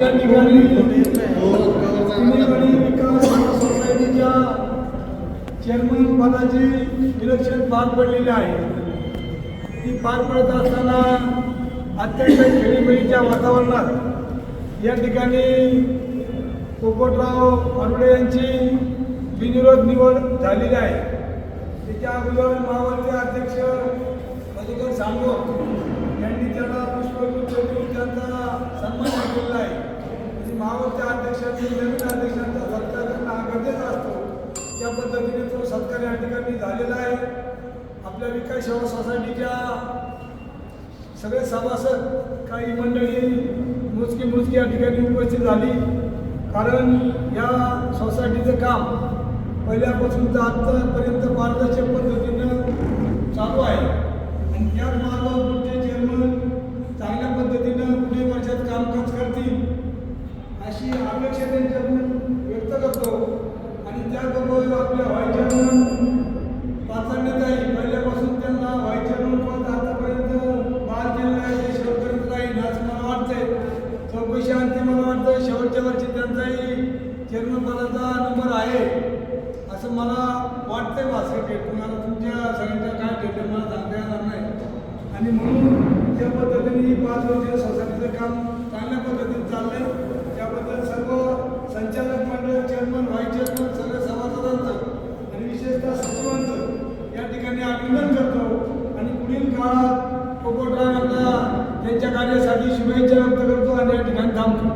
या ठिकाणी विकास चेअरमन पदाचे इलेक्शन पार पडलेले आहे. ती पार पडत असताना अत्यंत खेळीमेळीच्या वातावरणात या ठिकाणी पोपटराव आरुडे यांची बिनविरोध निवड झालेली आहे. त्याच्या अगोदर महामंडळ अध्यक्ष मधुकर सांगो यांनी त्याला पुष्पगुच्छ देऊन त्यांचा सन्मान केलेला आहे. मावळच्या अध्यक्षांनी नवीन अध्यक्षांचा सत्कार करणं हा गरजेचा असतो. त्या पद्धतीने तो सत्कार या ठिकाणी झालेला आहे. आपल्या विकास सेवा सोसायटीच्या सगळे सभासद काही मंडळी मोजकी मोजकी या ठिकाणी उपस्थित झाली. कारण या सोसायटीचं काम पहिल्यापासून तर आत्तापर्यंत पारदर्शक पद्धतीनं चालू आहे. आणि त्याच आणि त्याबरोबर आपल्या व्हाईस चेअरमन पाचारणेताई पहिल्यापासून त्यांना व्हाईस चेअरमन पद आतापर्यंत. बाल केलेलं आहे ते शेवटपर्यंत राहील असं मला वाटतंय. चौकशी अंती मला वाटतं. शेवटच्या वर्षी त्यांचाही चेअरमन नंबर आहे. असं मला वाटतंय वासरे तुम्हाला तुमच्या सगळ्यांच्या काय भेटेल मला सांगता येणार नाही. आणि म्हणून त्या पद्धतीने ही पाच वर्ष सोसायटीचं काम चांगल्या पद्धतीने चाललंय त्याबद्दल सर्व संचालक मंडळ चेअरमन व्हाईस चेअरमन सगळ्या सभासदांचं विशेषतः सचिवांचं या ठिकाणी अभिनंदन करतो. आणि पुढील काळात पोपटरावांना त्यांच्या कार्यासाठी शुभेच्छा व्यक्त करतो आणि या ठिकाणी थांबतो.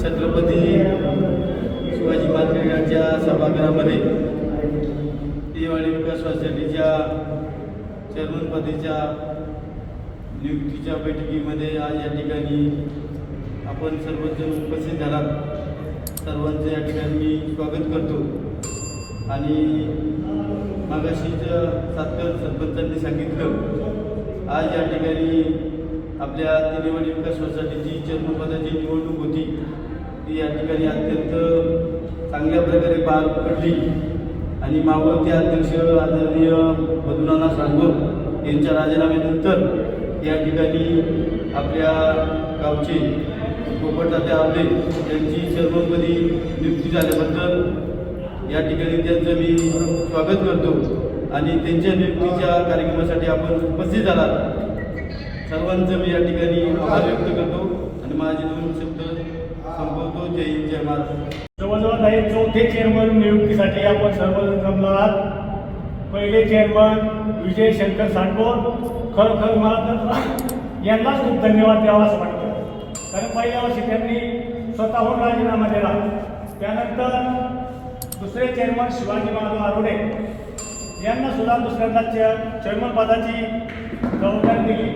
छत्रपती शिवाजी महाराज यांच्या सभागृहामध्ये दिवाळी विकास सोसायटीच्या चेअरमनपदीच्या नियुक्तीच्या बैठकीमध्ये आज या ठिकाणी आपण सर्वजण उपस्थित झालात. सर्वांचं या ठिकाणी मी स्वागत करतो. आणि मागाशीच सातकर सरपंचांनी सांगितलं आज या ठिकाणी आपल्या तिनेवाडी विकास सोसायटीची चर्मपदाची निवडणूक होती ती या ठिकाणी अत्यंत चांगल्या प्रकारे पार पडली. आणि मावळते अध्यक्ष आदरणीय मधुनाना सांगोर यांच्या राजीनाम्यानंतर या ठिकाणी आपल्या गावचे पोपटदाते आपले यांची चेअरमनपदी नियुक्ती झाल्याबद्दल या ठिकाणी त्यांचं मी स्वागत करतो. आणि त्यांच्या नियुक्तीच्या कार्यक्रमासाठी आपण उपस्थित झालात. सर्वांचं मी या ठिकाणी आभार व्यक्त करतो. आणि माझे दोन शब्द संपवतो. जय हिंद जय महाराज जवळजवळ काही चौथे चेअरमन नियुक्तीसाठी आपण सर्वजण जमलो आहात. पहिले चेअरमन विजय शंकर सांडकोर खरोखर मला तर यांनाच खूप धन्यवाद द्यावा असं वाटतं. कारण पहिल्या वर्षी त्यांनी स्वतःहून राजीनामा दिला. त्यानंतर दुसरे चेअरमन शिवाजी महाराज आरोडे यांना सुद्धा दुसऱ्यांदा चेअर चेअरमन पदाची जबाबदारी दिली.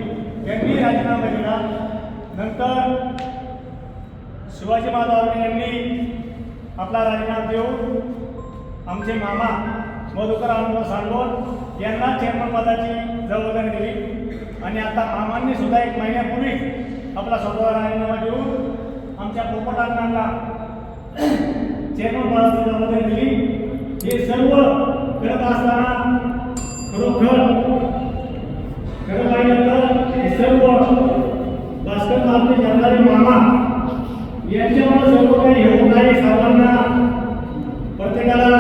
त्यांनी राजीनामा दिला. नंतर शिवाजी महाराज यांनी आपला राजीनामा देऊन आमचे मामा मधुकर आनंद सांगोर यांना चेअरमन पदाची जबाबदारी दिली. आणि आता मामांनी सुद्धा एक महिन्यापूर्वी आपला स्वतः राजीनामा देऊन आमच्या पोपटांना चेअरमन पदाची जबाबदारी दिली हे सर्व करत असताना खरोखर खरं पाहिलं तर हे सर्व भास्कर आपले मामा यांच्यामुळे सर्व काही हे होत आहे सर्वांना प्रत्येकाला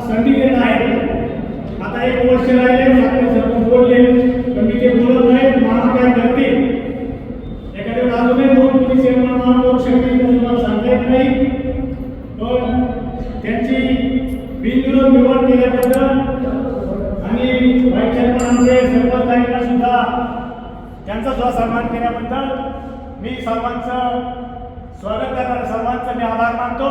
संधी देत आहेत आता एक वर्ष राहिले आपले सर्व बोलले पण मी ते बोलत नाही मामा काय करतील एखाद्या वेळेस अजूनही दोन पोलीस मामा करू शकतील तर तुम्हाला सांगता येत नाही पण त्यांची बिनविरोध निवड केल्याबद्दल आणि चेअरमन आमचे सरपंच सुद्धा त्यांचा सुद्धा सन्मान केल्याबद्दल मी सर्वांचं स्वागत करणाऱ्या सर्वांचं मी आभार मानतो.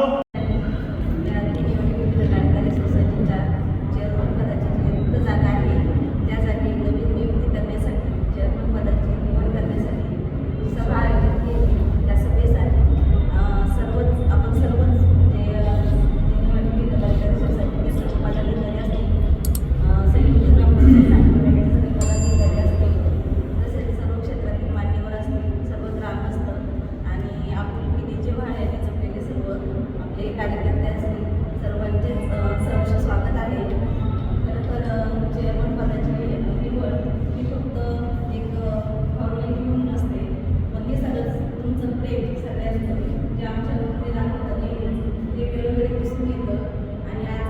कार्यकर्ते असतील सर्वांचे सहर्ष स्वागत आहे. खरं तर चेअरमन पदाची निवड ही फक्त एक फॉर्मॅलिटी म्हणून नसते पण हे सगळं तुमचं प्रेम सगळ्यांचं जे आमच्या लोकांनी दाखवतात ते वेळोवेळी दिसून येतं. आणि आज